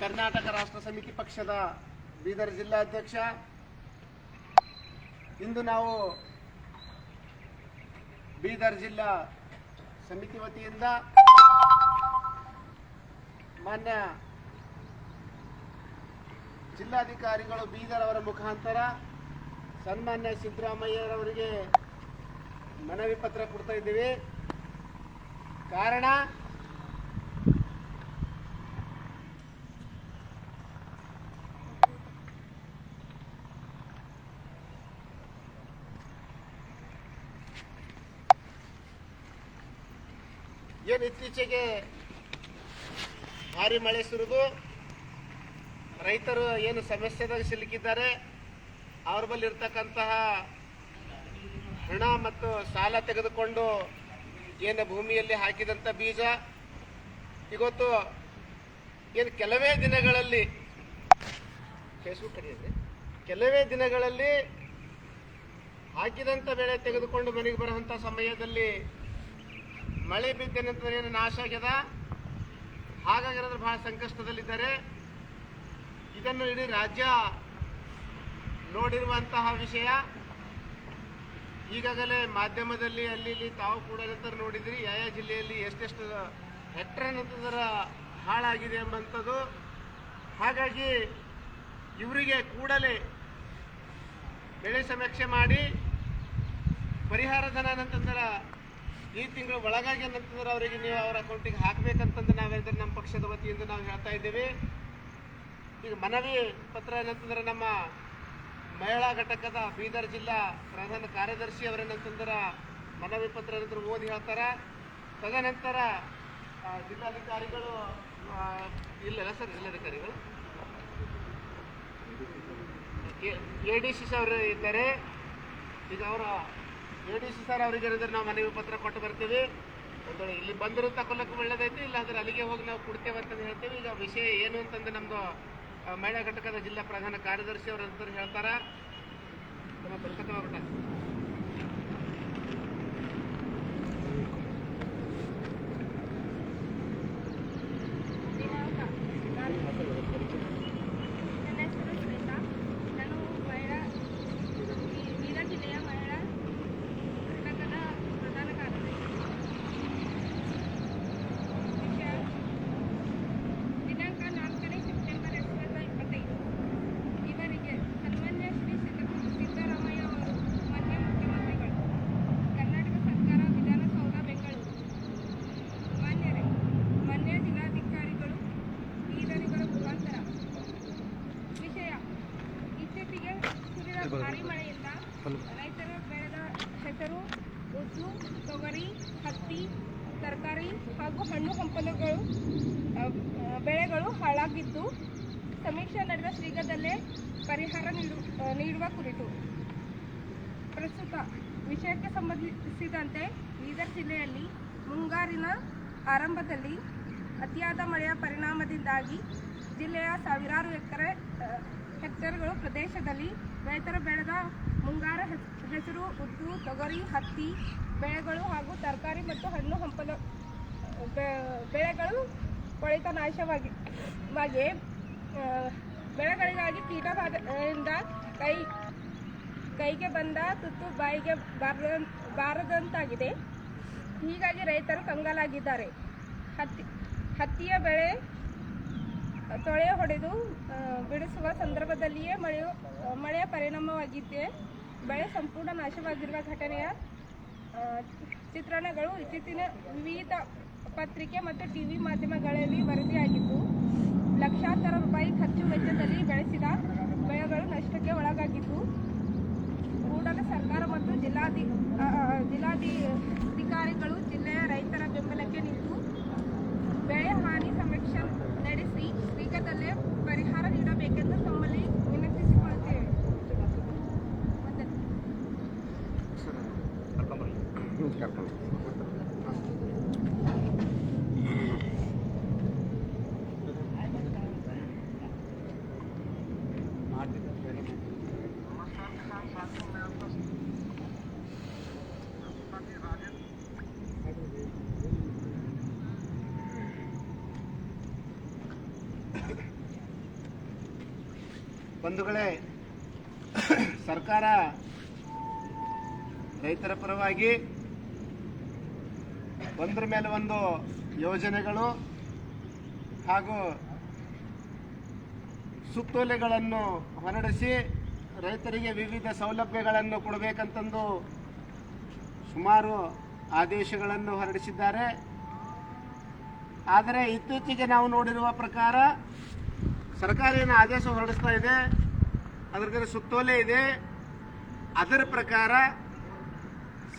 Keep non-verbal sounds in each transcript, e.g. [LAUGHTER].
ಕರ್ನಾಟಕ ರಾಷ್ಟ್ರ ಸಮಿತಿ ಪಕ್ಷದ ಬೀದರ್ ಜಿಲ್ಲಾಧ್ಯಕ್ಷ, ಇಂದು ನಾವು ಬೀದರ್ ಜಿಲ್ಲಾ ಸಮಿತಿ ವತಿಯಿಂದ ಮಾನ್ಯ ಜಿಲ್ಲಾಧಿಕಾರಿಗಳು ಬೀದರ್ ಅವರ ಮುಖಾಂತರ ಸನ್ಮಾನ್ಯ ಸಿದ್ದರಾಮಯ್ಯರವರಿಗೆ ಮನವಿ ಪತ್ರ ಕೊಡ್ತಾ ಇದ್ದೀವಿ. ಕಾರಣ ಏನು ಇತ್ತೀಚೆಗೆ ಭಾರಿ ಮಳೆ ಸುರಿದು ರೈತರು ಏನು ಸಮಸ್ಯೆದಾಗ ಸಿಲುಕಿದ್ದಾರೆ, ಅವ್ರ ಬಳಿ ಇರ್ತಕ್ಕಂತಹ ಹಣ ಮತ್ತು ಸಾಲ ತೆಗೆದುಕೊಂಡು ಏನು ಭೂಮಿಯಲ್ಲಿ ಹಾಕಿದಂಥ ಬೀಜ. ಇವತ್ತು ಏನು ಕೆಲವೇ ದಿನಗಳಲ್ಲಿ ಫೇಸ್ಬುಕ್ ಕರೆಯಿದೆ ಕೆಲವೇ ದಿನಗಳಲ್ಲಿ ಹಾಕಿದಂಥ ಬೆಳೆ ತೆಗೆದುಕೊಂಡು ಮನೆಗೆ ಬರುವಂಥ ಸಮಯದಲ್ಲಿ ಮಳೆ ಬಿದ್ದ ನಂತರ ಏನು ನಾಶ ಆಗ್ಯದ? ಹಾಗಾಗಿರೋದ್ರ ಬಹಳ ಸಂಕಷ್ಟದಲ್ಲಿದ್ದಾರೆ. ಇದನ್ನು ಇಡೀ ರಾಜ್ಯ ನೋಡಿರುವಂತಹ ವಿಷಯ. ಈಗಾಗಲೇ ಮಾಧ್ಯಮದಲ್ಲಿ ಅಲ್ಲಿ ಇಲ್ಲಿ ತಾವು ಕೂಡ ನಂತರ ನೋಡಿದ್ರಿ ಯಾವ ಜಿಲ್ಲೆಯಲ್ಲಿ ಎಷ್ಟೆಷ್ಟು ಹೆಕ್ಟರ್ ನಂತರ ಹಾಳಾಗಿದೆ ಎಂಬಂಥದ್ದು. ಹಾಗಾಗಿ ಇವರಿಗೆ ಕೂಡಲೇ ಬೆಳೆ ಸಮೀಕ್ಷೆ ಮಾಡಿ, ಪರಿಹಾರ ಧನ ಅಂತಂದ್ರೆ ಈ ತಿಂಗಳು ಒಳಗಾಗಿ ಏನಂತಂದ್ರೆ ಅವರಿಗೆ ನೀವು ಅವರ ಅಕೌಂಟಿಗೆ ಹಾಕ್ಬೇಕಂತಂದು ನಾವೇಂದ್ರೆ ನಮ್ಮ ಪಕ್ಷದ ವತಿಯಿಂದ ನಾವು ಹೇಳ್ತಾ ಇದ್ದೀವಿ. ಈಗ ಮನವಿ ಪತ್ರ ಏನಂತಂದ್ರೆ ನಮ್ಮ ಮಹಿಳಾ ಘಟಕದ ಬೀದರ್ ಜಿಲ್ಲಾ ಪ್ರಧಾನ ಕಾರ್ಯದರ್ಶಿ ಅವರೇನಂತಂದ್ರೆ ಮನವಿ ಪತ್ರ ಏನಂದ್ರೆ ಓದಿ ಹೇಳ್ತಾರೆ. ತದನಂತರ ಜಿಲ್ಲಾಧಿಕಾರಿಗಳು ಇಲ್ಲ ಸರ್ ಜಿಲ್ಲಾಧಿಕಾರಿಗಳು? ಎ ಡಿ ಸಿ ಅವರು ಇದ್ದಾರೆ. ಈಗ ಅವರ ಎ ಡಿ ಸಿ ಸರ್ ಅವರಿಗೆ ನಾವು ಮನವಿ ಪತ್ರ ಕೊಟ್ಟು ಬರ್ತೀವಿ. ಒಂದು ಇಲ್ಲಿ ಬಂದರೂ ತಗೊಳ್ಳೋಕೆ ಒಳ್ಳೇದೈತಿ, ಇಲ್ಲಾಂದ್ರೆ ಅಲ್ಲಿಗೆ ಹೋಗಿ ನಾವು ಕೊಡ್ತೇವೆ ಅಂತಂದು ಹೇಳ್ತೀವಿ. ಈಗ ವಿಷಯ ಏನು ಅಂತಂದು ನಮ್ಮದು ಮಹಿಳಾ ಘಟಕದ ಜಿಲ್ಲಾ ಪ್ರಧಾನ ಕಾರ್ಯದರ್ಶಿ ಅವರು ಅಂತ ಹೇಳ್ತಾರೆ. ನಮ್ಮ ಬರ್ಕತ್ತ ಹೋಗ್ಬಿಟ್ಟ. ನನ್ನ ಹೆಸರು ಶ್ವೇತಾ ನಾನು ಮಹಿಳಾ ಈ ಬೀದರ್ ಜಿಲ್ಲೆಯ ಮಹಿಳಾ ಘಟಕದ ಪ್ರಧಾನ ಕಾರ್ಯದರ್ಶಿ ವಿಷಯ ದಿನಾಂಕ ನಾಲ್ಕನೇ ಸೆಪ್ಟೆಂಬರ್ ಎರಡು ಸಾವಿರದ ಇಪ್ಪತ್ತೈದು ಇವರಿಗೆ ಸನ್ಮಾನ್ಯ ಶ್ರೀ ಸಿದ್ದ- ಸಿದ್ದರಾಮಯ್ಯ ಅವರು ಮಾನ್ಯ ಮುಖ್ಯಮಂತ್ರಿಗಳು ಕರ್ನಾಟಕ ಸರ್ಕಾರ ವಿಧಾನಸೌಧ ಬೆಂಗಳೂರು ಮಾನ್ಯರೇ ಮಾನ್ಯ ಜಿಲ್ಲಾಧಿಕಾರಿಗಳು ಬೀದರಿಗರ ಮುಖಾಂತರ ವಿಷಯ ಇತ್ತೀಚೆಗೆ ಸುರಿದ ಭಾರಿ ಮಳೆಯಿಂದ ರೈತರು ಬೆಳೆದ ಹೆಸರು ಉದ್ದು ತೊಗರಿ ಹತ್ತಿ ತರಕಾರಿ ಹಾಗೂ ಹಣ್ಣು ಹಂಪಲುಗಳು ಬೆಳೆಗಳು ಹಾಳಾಗಿದ್ದು ಸಮೀಕ್ಷೆ ನಡೆದ ಶೀಘ್ರದಲ್ಲೇ ಪರಿಹಾರ ನೀಡು ನೀಡುವ ಕುರಿತು. ಪ್ರಸ್ತುತ ವಿಷಯಕ್ಕೆ ಸಂಬಂಧಿಸಿದಂತೆ ಬೀದರ್ ಜಿಲ್ಲೆಯಲ್ಲಿ ಮುಂಗಾರಿನ ಆರಂಭದಲ್ಲಿ ಅತಿಯಾದ ಮಳೆಯ ಪರಿಣಾಮದಿಂದಾಗಿ ಜಿಲ್ಲೆಯ ಸಾವಿರಾರು ಎಕರೆ ಹೆಕ್ಟರ್ಗಳು ಪ್ರದೇಶದಲ್ಲಿ ರೈತರು ಬೆಳೆದ ಮುಂಗಾರು ಹೆಸ್- ಹೆಸರು ಉದ್ದು ತೊಗರಿ, ಹತ್ತಿ ಬೆಳೆಗಳು ಹಾಗೂ ತರಕಾರಿ ಮತ್ತು ಹಣ್ಣು ಹಂಪಲು ಬೆಳೆಗಳು ಕೊಳೆತ ನಾಶವಾಗಿ, ವಾಗಿ ಬೆಳೆಗಳಿಗಾಗಿ ಕೀಟಬಾಧೆಯಿಂದ ಕೈ, ಕೈಗೆ ಬಂದ ತುತ್ತು ಬಾಯಿಗೆ ಬಾರದ ಬಾರದಂತಾಗಿದೆ. ಹೀಗಾಗಿ ರೈತರು ಕಂಗಾಲಾಗಿದ್ದಾರೆ. ಹತ್ತಿ, ಹತ್ತಿಯ ಬೆಳೆ ತೊಳೆ ಹೊಡೆದು ಬಿಡಿಸುವ ಸಂದರ್ಭದಲ್ಲಿಯೇ ಮಳೆಯು, ಮಳೆಯ ಪರಿಣಾಮವಾಗಿದ್ದೇ ಬೆಳೆ ಸಂಪೂರ್ಣ ನಾಶವಾಗಿರುವ ಘಟನೆಯ ಚಿತ್ರಣಗಳು ಇತ್ತೀಚಿನ ವಿವಿಧ ಪತ್ರಿಕೆ ಮತ್ತು ಟಿವಿ ಮಾಧ್ಯಮಗಳಲ್ಲಿ ವರದಿಯಾಗಿದ್ದು ಲಕ್ಷಾಂತರ ರೂಪಾಯಿ ಖರ್ಚು ವೆಚ್ಚದಲ್ಲಿ ಬೆಳೆಸಿದ ಬೆಳೆಗಳು ನಷ್ಟಕ್ಕೆ ಒಳಗಾಗಿದ್ದು ಕೂಡಲೇ ಸರ್ಕಾರ ಮತ್ತು ಜಿಲ್ಲಾಧಿ ಆ, ಆ, ಜಿಲ್ಲಾಧಿಕಾರಿಗಳು ಜಿಲ್ಲೆಯ ರೈತರ ಬೆಂಬಲಕ್ಕೆ ನಿಂತು ಬೆಳೆ ಹಾನಿ ಸಮೀಕ್ಷೆ ನಡೆಸಿ ಶೀಘ್ರದಲ್ಲೇ ಪರಿಹಾರ ನೀಡಬೇಕೆಂದು ತಮ್ಮಲ್ಲಿ ವಿನಂತಿಸಿಕೊಳ್ಳುತ್ತೇವೆ ಮತ್ತೆ ಮಾಡ್ತಿದ್ದೆ ಬಂಧುಗಳೇ, ಸರ್ಕಾರ ರೈತರ ಪರವಾಗಿ ಒಂದರ ಮೇಲೆ ಒಂದು ಯೋಜನೆಗಳು ಹಾಗೂ ಸುತ್ತೋಲೆಗಳನ್ನು ಹೊರಡಿಸಿ ರೈತರಿಗೆ ವಿವಿಧ ಸೌಲಭ್ಯಗಳನ್ನು ಕೊಡಬೇಕಂತಂದು ಸುಮಾರು ಆದೇಶಗಳನ್ನು ಹೊರಡಿಸಿದ್ದಾರೆ. ಆದರೆ ಇತ್ತೀಚೆಗೆ ನಾವು ನೋಡಿರುವ ಪ್ರಕಾರ ಸರ್ಕಾರ ಏನು ಆದೇಶ ಹೊರಡಿಸ್ತಾ ಇದೆ ಅದರ ಸುತ್ತೋಲೆ ಇದೆ. ಅದರ ಪ್ರಕಾರ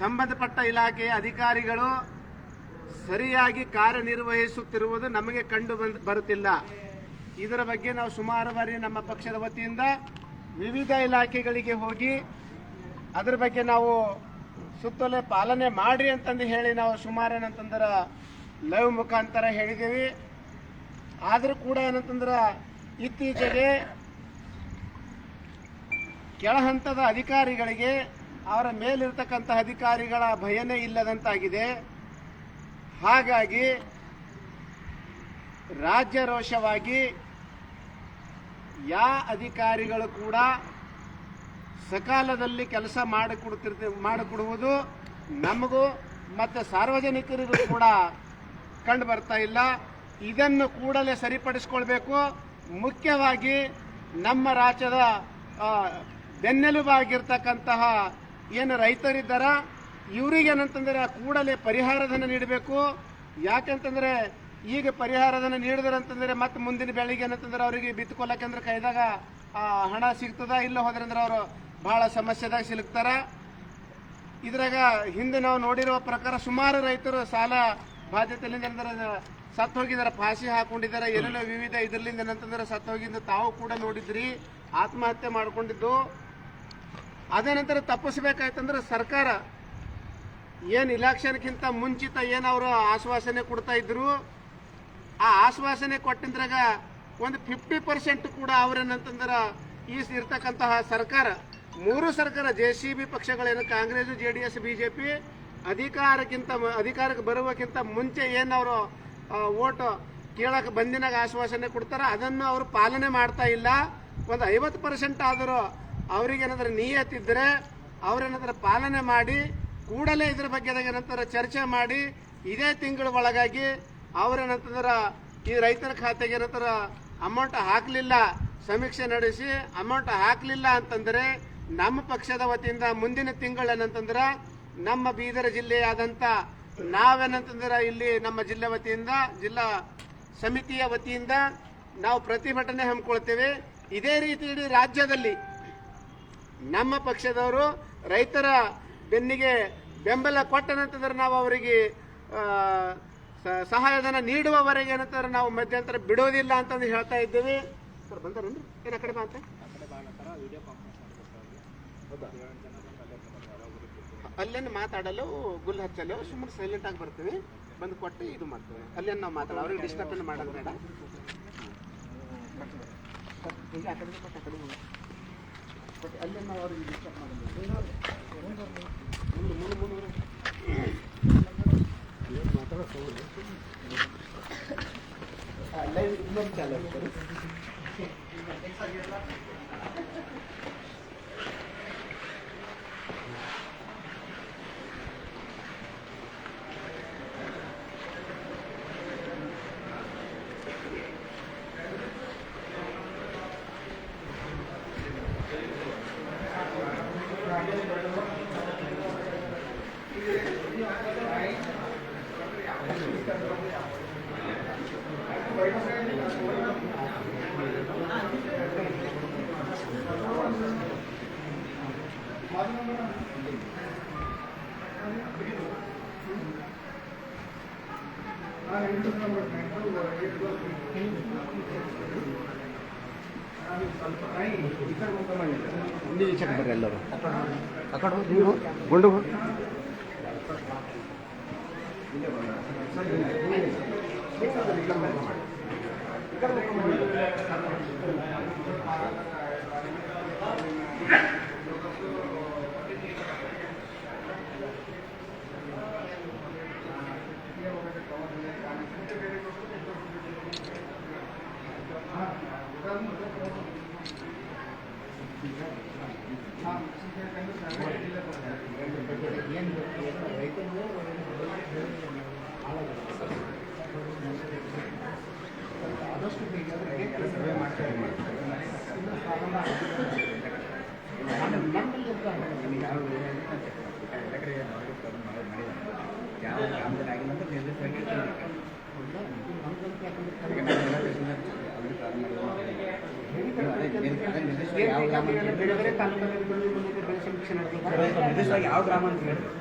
ಸಂಬಂಧಪಟ್ಟ ಇಲಾಖೆಯ ಅಧಿಕಾರಿಗಳು ಸರಿಯಾಗಿ ಕಾರ್ಯನಿರ್ವಹಿಸುತ್ತಿರುವುದು ನಮಗೆ ಕಂಡು ಬರುತ್ತಿಲ್ಲ. ಇದರ ಬಗ್ಗೆ ನಾವು ಸುಮಾರು ಬಾರಿ ನಮ್ಮ ಪಕ್ಷದ ವತಿಯಿಂದ ವಿವಿಧ ಇಲಾಖೆಗಳಿಗೆ ಹೋಗಿ ಅದರ ಬಗ್ಗೆ ನಾವು ಸುತ್ತೋಲೆ ಪಾಲನೆ ಮಾಡಿ ಅಂತಂದು ಹೇಳಿ ನಾವು ಸುಮಾರು ಏನಂತಂದ್ರೆ ಲೈವ್ ಮುಖಾಂತರ ಹೇಳಿದ್ದೀವಿ. ಆದರೂ ಕೂಡ ಏನಂತಂದ್ರೆ ಇತ್ತೀಚೆಗೆ ಕೆಳಹಂತದ ಅಧಿಕಾರಿಗಳಿಗೆ ಅವರ ಮೇಲಿರ್ತಕ್ಕಂಥ ಅಧಿಕಾರಿಗಳ ಭಯನೇ ಇಲ್ಲದಂತಾಗಿದೆ. ಹಾಗಾಗಿ ರಾಜ್ಯ ರೋಷವಾಗಿ ಯಾ ಅಧಿಕಾರಿಗಳು ಕೂಡ ಸಕಾಲದಲ್ಲಿ ಕೆಲಸ ಮಾಡಿಕೊಡ್ತಿರ್ತಿ ಮಾಡಿಕೊಡುವುದು ನಮಗೂ ಮತ್ತು ಸಾರ್ವಜನಿಕರಿಗೂ ಕೂಡ ಕಂಡು ಬರ್ತಾ ಇಲ್ಲ. ಇದನ್ನು ಕೂಡಲೇ ಸರಿಪಡಿಸ್ಕೊಳ್ಬೇಕು. ಮುಖ್ಯವಾಗಿ ನಮ್ಮ ರಾಜ್ಯದ ಬೆನ್ನೆಲುಬಾಗಿರ್ತಕ್ಕಂತಹ ಏನು ರೈತರಿದ್ದಾರ ಇವರಿಗೇನಂತಂದ್ರೆ ಕೂಡಲೇ ಪರಿಹಾರಧನ ನೀಡಬೇಕು. ಯಾಕಂತಂದ್ರೆ ಈಗ ಪರಿಹಾರಧನ ನೀಡಿದ್ರಂತಂದ್ರೆ ಮತ್ತೆ ಮುಂದಿನ ಬೆಳಿಗ್ಗೆ ಏನಂತಂದ್ರೆ ಅವರಿಗೆ ಬಿತ್ತುಕೊಲ್ಲಕಂದ್ರೆ ಕೈದಾಗ ಹಣ ಸಿಗ್ತದ ಇಲ್ಲ ಹೋದ್ರಂದ್ರೆ ಅವರು ಬಹಳ ಸಮಸ್ಯೆದಾಗ ಸಿಲುಕ್ತಾರೆ. ಇದ್ರಾಗ ಹಿಂದೆ ನಾವು ನೋಡಿರುವ ಪ್ರಕಾರ ಸುಮಾರು ರೈತರು ಸಾಲ ಬಾಧ್ಯತೆಯಲ್ಲಿ ಅಂದ್ರೆ ಸತ್ತು ಹೋಗಿದ್ದಾರೆ ಫಾಸಿ ಹಾಕೊಂಡಿದ್ದಾರೆ ಏನೇನೋ ವಿವಿಧ ಇದರಲ್ಲಿ ಏನಂತಂದ್ರೆ ಸತ್ತು ಹೋಗಿದ್ದ ತಾವು ಕೂಡ ನೋಡಿದ್ರಿ, ಆತ್ಮಹತ್ಯೆ ಮಾಡ್ಕೊಂಡಿದ್ದು. ಅದೇ ನಂತರ ತಪ್ಪಿಸ್ಬೇಕಾಯ್ತಂದ್ರೆ ಸರ್ಕಾರ ಏನು ಇಲೆಕ್ಷನ್ಗಿಂತ ಮುಂಚಿತ ಏನು ಅವರು ಆಶ್ವಾಸನೆ ಕೊಡ್ತಾ ಇದ್ರು, ಆ ಆಶ್ವಾಸನೆ ಕೊಟ್ಟಿದ್ರಾಗ ಒಂದು ಫಿಫ್ಟಿ ಪರ್ಸೆಂಟ್ ಕೂಡ ಅವ್ರೇನಂತಂದ್ರೆ ಈ ಇರ್ತಕ್ಕಂತಹ ಸರ್ಕಾರ, ಮೂರು ಸರ್ಕಾರ, J C B ಪಕ್ಷಗಳೇನು, Congress, J D S, B J P, ಅಧಿಕಾರಕ್ಕಿಂತ ಅಧಿಕಾರಕ್ಕೆ ಬರುವಕ್ಕಿಂತ ಮುಂಚೆ ಏನವರು ಓಟ್ ಕೇಳಕ್ಕೆ ಬಂದಿನಾಗ ಆಶ್ವಾಸನೆ ಕೊಡ್ತಾರೆ. ಅದನ್ನು ಅವರು ಪಾಲನೆ ಮಾಡ್ತಾ ಇಲ್ಲ. ಒಂದು ಐವತ್ತು ಪರ್ಸೆಂಟ್ ಆದರೂ ಅವ್ರಿಗೇನಾದ್ರೆ ನಿಯತ್ತಿದ್ರೆ ಅವ್ರೇನಾದ್ರೆ ಪಾಲನೆ ಮಾಡಿ, ಕೂಡಲೇ ಇದ್ರ ಬಗ್ಗೆ ಏನಂತಾರೆ ಚರ್ಚೆ ಮಾಡಿ, ಇದೇ ತಿಂಗಳ ಒಳಗಾಗಿ ಅವ್ರೇನಂತಂದ್ರ ಈ ರೈತರ ಖಾತೆಗೆ ಏನಂತಾರ ಅಮೌಂಟ್ ಹಾಕಲಿಲ್ಲ, ಸಮೀಕ್ಷೆ ನಡೆಸಿ ಅಮೌಂಟ್ ಹಾಕಲಿಲ್ಲ ಅಂತಂದ್ರೆ ನಮ್ಮ ಪಕ್ಷದ ವತಿಯಿಂದ ಮುಂದಿನ ತಿಂಗಳು ಏನಂತಂದ್ರೆ ನಮ್ಮ ಬೀದರ್ ಜಿಲ್ಲೆಯಾದಂತ ನಾವೇನಂತಂದ್ರ ಇಲ್ಲಿ ನಮ್ಮ ಜಿಲ್ಲೆ ವತಿಯಿಂದ ಜಿಲ್ಲಾ ಸಮಿತಿಯ ವತಿಯಿಂದ ನಾವು ಪ್ರತಿಭಟನೆ ಹಮ್ಮಿಕೊಳ್ತೇವೆ. ಇದೇ ರೀತಿ ಇಡೀ ರಾಜ್ಯದಲ್ಲಿ ನಮ್ಮ ಪಕ್ಷದವರು ರೈತರ ಬೆನ್ನಿಗೆ ಬೆಂಬಲ ಕೊಟ್ಟನಂತಂದ್ರೆ ನಾವು ಅವರಿಗೆ ಸಹಾಯಧನ ನೀಡುವವರೆಗೆ ಏನಂತಾರೆ ನಾವು ಮಧ್ಯಂತರ ಬಿಡೋದಿಲ್ಲ ಅಂತಂದು ಹೇಳ್ತಾ ಇದ್ದೇವೆ. ಸರ್ ಬಂದಾರೇನ್ರಿ? ಏನ ಕಡೆ ಬಾ ಅಂತ. ಅಲ್ಲೇನು ಮಾತಾಡಲು, ಗುಲ್ ಹಚ್ಚಲು, ಸುಮ್ಮನೆ ಸೈಲೆಂಟ್ ಆಗಿ ಬರ್ತೀವಿ. ಬಂದು ಕೊಟ್ಟು ಇದು ಮಾಡ್ತೇವೆ. ಅಲ್ಲೇನು ನಾವು ಮಾತಾಡೋ ಅವ್ರಿಗೆ ಡಿಸ್ಟರ್ಬ್ ಮಾಡೋದು ಬೇಡ. ಅಲ್ಲೇ ನಾವು ಅವ್ರಿಗೆ ಇನ್ನೊಂದು ಚಾಲು ಚೆಕ್ ಬರ್ರಿ ಎಲ್ಲರೂ ನೀವು ಗುಂಡು [LAUGHS] ಯಾವ ಗ್ರಾಮ ಅಂತ ಹೇಳಿ.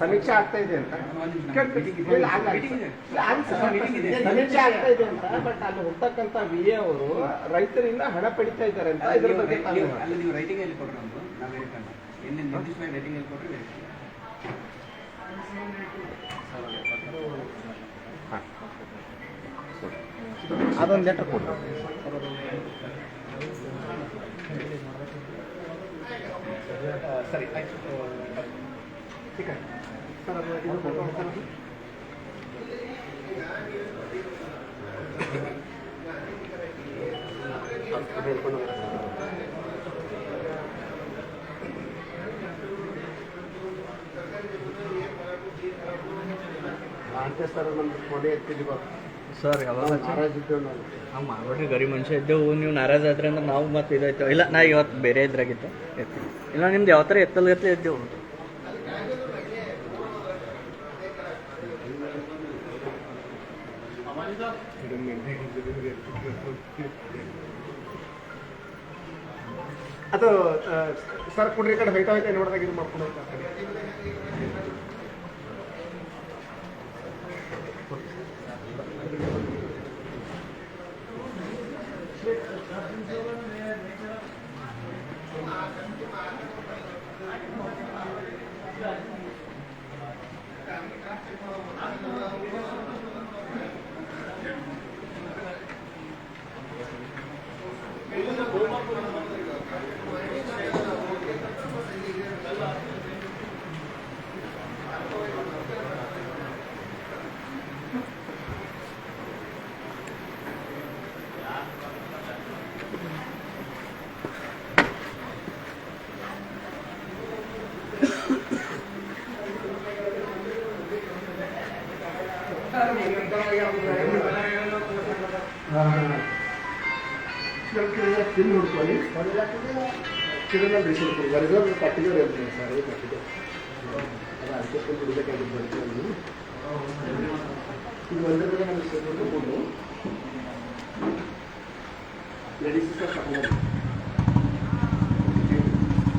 ಸಮೀಕ್ಷೆ ಆಗ್ತಾ ಇದೆ ಅಂತ. ಸಮೀಕ್ಷೆ ಆಗ್ತಾ ಇದೆ. ಅಂತ ಬಟ್ ಅಲ್ಲಿ ಹೋಗ್ತಕ್ಕಂತ ವಿ ಎ ಅವರು ರೈತರಿಂದ ಹಣ ಪಡಿತಾ ಇದ್ದಾರೆ ಅಂತ ಇದ್ರ ಬಗ್ಗೆ ನೀವು- ಅಲ್ಲಿ ನೀವು ರೈಟಿಂಗ್ ಅಲ್ಲಿ ಕೊಡ್ರಿ ನಮ್ದು ನಾವು ವೆರಿಫೈ ಎಲ್ಲಿ ನಿರ್ದಿಷ್ಟವಾಗಿ ರೈಟಿಂಗ್ ಅಲ್ಲಿ ಕೊಟ್ರೆ ಅದೊಂದು ಲೆಟರ್ ಕೊಡ್ರಿ. ಸರಿ ಆಯ್ತು. ಟಿಕೆಟ್ ಸರ್ ಅದು ಇದು ಹೆಸರದು ಸರ್. ನಮ್ಮ ಕೊನೆ ಎತ್ತಿದ್ದೀವಿ ಸರ್ ಯಾವಾಗ ಗರಿ ಮನುಷ್ಯ ಇದ್ದೇವು ನೀವು ನಾರಾಜ್ ಆದ್ರೆ ಅಂದ್ರೆ ನಾವು ಮತ್ತೆ ಇದಾಯ್ತು. ಇಲ್ಲ ನಾ ಇವತ್ತು ಬೇರೆ ಇದ್ರಾಗಿತ್ತು ಎತ್ತಿ. ಇಲ್ಲ ನಿಮ್ದು ಯಾವ ಥರ ಎತ್ತಲ್ ಎತ್ತಲೆ ಅದು ಆ, ಸರ್ ಕುಡ್ರಿ ಈ ಕಡೆ ಹೋಯ್ತಾ ಹೋಯ್ತಾ ನೋಡಿದಾಗ ಇದು ಮಾಡ್ಕೊಂಡು ಹೋಗ್ತಾ ತಿಂದು ನೋಡ್ಕೊಳ್ಳಿ ಕಿರಣಲ್ಲಿ ಬಿಡಿಸ್ಬೇಕು ವರ್ಗಲ್ ಪಟ್ಟಿಗೆ ಹೇಳ್ತೀನಿ ಸರ್ ಈ ಪಟ್ಟಿಗೆ ಅದು ಅದಕ್ಕೆ ಫುಲ್ ಬಿಡಬೇಕಾಗಿದ್ದು ಬರ್ತೀನಿ ಈಗ ಒಂದೇ ಕಡೆ ನಾನು ಸೇರ್ಕೊಂಡು ಕೊಂಡು ಲೇಡೀಸ್ ಸರ್ ತಗೊಂಡು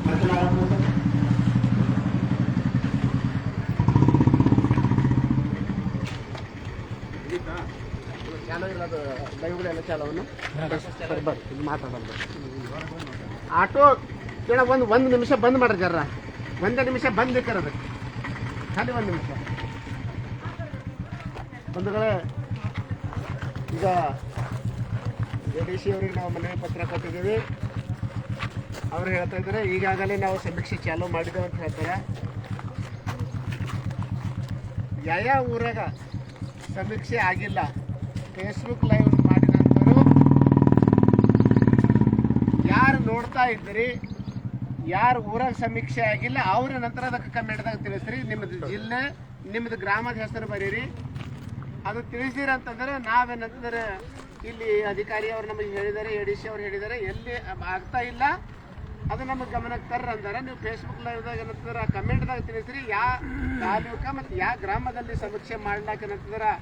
ಮತ್ತೆ ನಾವು ಇರೋದು ಲೈವ್ಗಳೆಲ್ಲ ಚಾಲೋವನ್ನು ಇಲ್ಲಿ ಮಾತಾಡೋದು ಆಟೋ ಕೇಳ ಒಂದು ಒಂದು ನಿಮಿಷ ಬಂದ್ ಮಾಡ್ರಿ ಜರ ಒಂದೇ ನಿಮಿಷ ಬಂದ್ ಅದಕ್ಕೆ ಖಾಲಿ ಒಂದು ನಿಮಿಷ. ಬಂಧುಗಳೇ ಈಗ ಜೆ ಡಿ ಸಿ ಅವರಿಗೆ ನಾವು ಮನವಿ ಪತ್ರ ಕೊಟ್ಟಿದ್ದೀವಿ. ಅವ್ರು ಹೇಳ್ತಾ ಇದ್ದಾರೆ ಈಗಾಗಲೇ ನಾವು ಸಮೀಕ್ಷೆ ಚಾಲೂ ಮಾಡಿದ್ದೇವೆ ಅಂತ ಹೇಳ್ತಾರೆ. ಯಾವ ಊರಾಗ ಸಮೀಕ್ಷೆ ಆಗಿಲ್ಲ? ಫೇಸ್ಬುಕ್ ಲೈವ್ ಮಾಡಿದ ನಂತರ ಯಾರು ನೋಡ್ತಾ ಇದ್ದೀರಿ ಯಾರು ಊರಾಗ ಸಮೀಕ್ಷೆ ಆಗಿಲ್ಲ ಅವ್ರ ನಂತರ ಅದಕ್ಕೆ ಕಮೆಂಟ್ದಾಗ ತಿಳಿಸ್ರಿ ನಿಮ್ಮದು ಜಿಲ್ಲೆ ನಿಮ್ದು ಗ್ರಾಮದ ಹೆಸರು ಬರೀರಿ. ಅದು ತಿಳಿಸಿರಂತಂದ್ರೆ ನಾವೇನಂತಂದ್ರೆ ಇಲ್ಲಿ ಅಧಿಕಾರಿ ಅವ್ರು ನಮಗೆ ಹೇಳಿದ್ದಾರೆ ಎ ಡಿ ಸಿ ಅವ್ರು ಹೇಳಿದ್ದಾರೆ ಎಲ್ಲಿ ಆಗ್ತಾ ಇಲ್ಲ ಅದು ನಮಗೆ ಗಮನಕ್ಕೆ ತರ್ರ ಅಂದಾರೆ ನೀವು ಫೇಸ್ಬುಕ್ ಲೈವ್ದಾಗ ಏನಂತಂದ್ರೆ ಕಮೆಂಟ್ದಾಗ ತಿಳಿಸ್ರಿ ಯಾ ತಾಲೂಕ ಮತ್ತು ಯಾವ ಗ್ರಾಮದಲ್ಲಿ ಸಮೀಕ್ಷೆ ಮಾಡ್ಲಾಕ ಏನಂತಂದ್ರೆ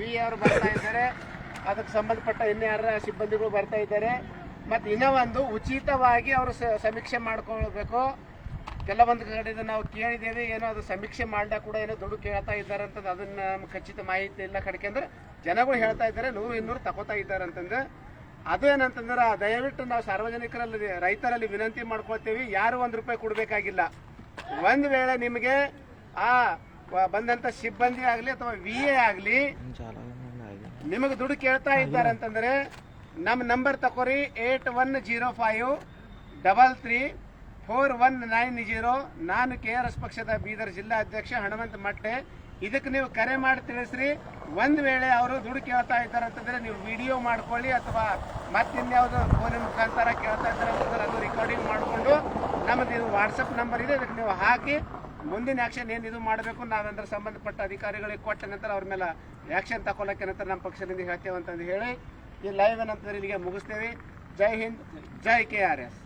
ವಿ ಅವರು ಬರ್ತಾ ಇದ್ದಾರೆ. ಅದಕ್ಕೆ ಸಂಬಂಧಪಟ್ಟ ಇನ್ಯಾರ ಯಾರ ಸಿಬ್ಬಂದಿಗಳು ಬರ್ತಾ ಇದ್ದಾರೆ. ಮತ್ತು ಇನ್ನೂ ಒಂದು ಉಚಿತವಾಗಿ ಅವರು ಸಮೀಕ್ಷೆ ಮಾಡ್ಕೊಳ್ಬೇಕು. ಕೆಲವೊಂದು ಕಡೆ ನಾವು ಕೇಳಿದ್ದೇವೆ ಏನೋ ಅದು ಸಮೀಕ್ಷೆ ಮಾಡ್ದಾಗ ಕೂಡ ಏನೋ ದುಡ್ಡು ಕೇಳ್ತಾ ಇದ್ದಾರೆ ಅಂತ ಅದನ್ನ ನಮ್ಗೆ ಖಚಿತ ಮಾಹಿತಿ ಇಲ್ಲ ಕಡೆಕೆಂದ್ರೆ ಜನಗಳು ಹೇಳ್ತಾ ಇದ್ದಾರೆ ನೂರು ಇನ್ನೂರು ತಗೋತಾ ಇದ್ದಾರೆ ಅಂತಂದ್ರೆ. ಅದು ಏನಂತಂದ್ರೆ ದಯವಿಟ್ಟು ನಾವು ಸಾರ್ವಜನಿಕರಲ್ಲಿ ರೈತರಲ್ಲಿ ವಿನಂತಿ ಮಾಡ್ಕೊಳ್ತೀವಿ ಯಾರು ಒಂದು ರೂಪಾಯಿ ಕೊಡಬೇಕಾಗಿಲ್ಲ. ಒಂದು ವೇಳೆ ನಿಮಗೆ ಆ ಬಂದಂತ ಸಿಬ್ಬಂದಿ ಆಗಲಿ ಅಥವಾ ವಿ ಎ ಆಗಲಿ ನಿಮಗೆ ದುಡ್ಡು ಕೇಳ್ತಾ ಇದ್ದಾರೆ ಅಂತಂದ್ರೆ ನಮ್ಮ ನಂಬರ್ ತಗೋರಿ eight one zero five double three four one nine zero. ನಾನು ಕೆ ಆರ್ ಎಸ್ ಪಕ್ಷದ ಬೀದರ್ ಜಿಲ್ಲಾ ಅಧ್ಯಕ್ಷ ಹನುಮಂತ ಮಟ್ಟೆ ಇದಕ್ಕೆ ನೀವು ಕರೆ ಮಾಡಿ ತಿಳಿಸ್ರಿ. ಒಂದು ವೇಳೆ ಅವರು ದುಡ್ಡು ಕೇಳ್ತಾ ಇದ್ದಾರೆ ಅಂತಂದ್ರೆ ನೀವು ವಿಡಿಯೋ ಮಾಡ್ಕೊಳ್ಳಿ ಅಥವಾ ಮತ್ತಿನ್ಯಾವುದೋ ಫೋನಿನ ಮುಖಾಂತರ ಕೇಳ್ತಾ ಇದ್ದಾರೆ ಅಂತಂದ್ರೆ ಅದು ರೆಕಾರ್ಡಿಂಗ್ ಮಾಡಿಕೊಂಡು ನಮ್ಮದು ಇದು ವಾಟ್ಸಪ್ ನಂಬರ್ ಇದೆ. ಅದಕ್ಕೆ ನೀವು ಹಾಕಿ ಮುಂದಿನ ಆಕ್ಷನ್ ಏನು ಇದು ಮಾಡಬೇಕು ನಾವಂದ್ರೆ ಸಂಬಂಧಪಟ್ಟ ಅಧಿಕಾರಿಗಳಿಗೆ ಕೊಟ್ಟ ನಂತರ ಅವ್ರ ಮೇಲೆ ಆಕ್ಷನ್ ತಗೊಳಕ್ಕೆ ನಂತರ ನಮ್ಮ ಪಕ್ಷದಿಂದ ಹೇಳ್ತೇವೆ ಅಂತಂದು ಹೇಳಿ ಈ ಲೈವ್ ನಂತರ ಇಲ್ಲಿಗೆ ಮುಗಿಸ್ತೇವೆ. ಜೈ ಹಿಂದ್ ಜೈ ಕೆ ಆರ್ ಎಸ್.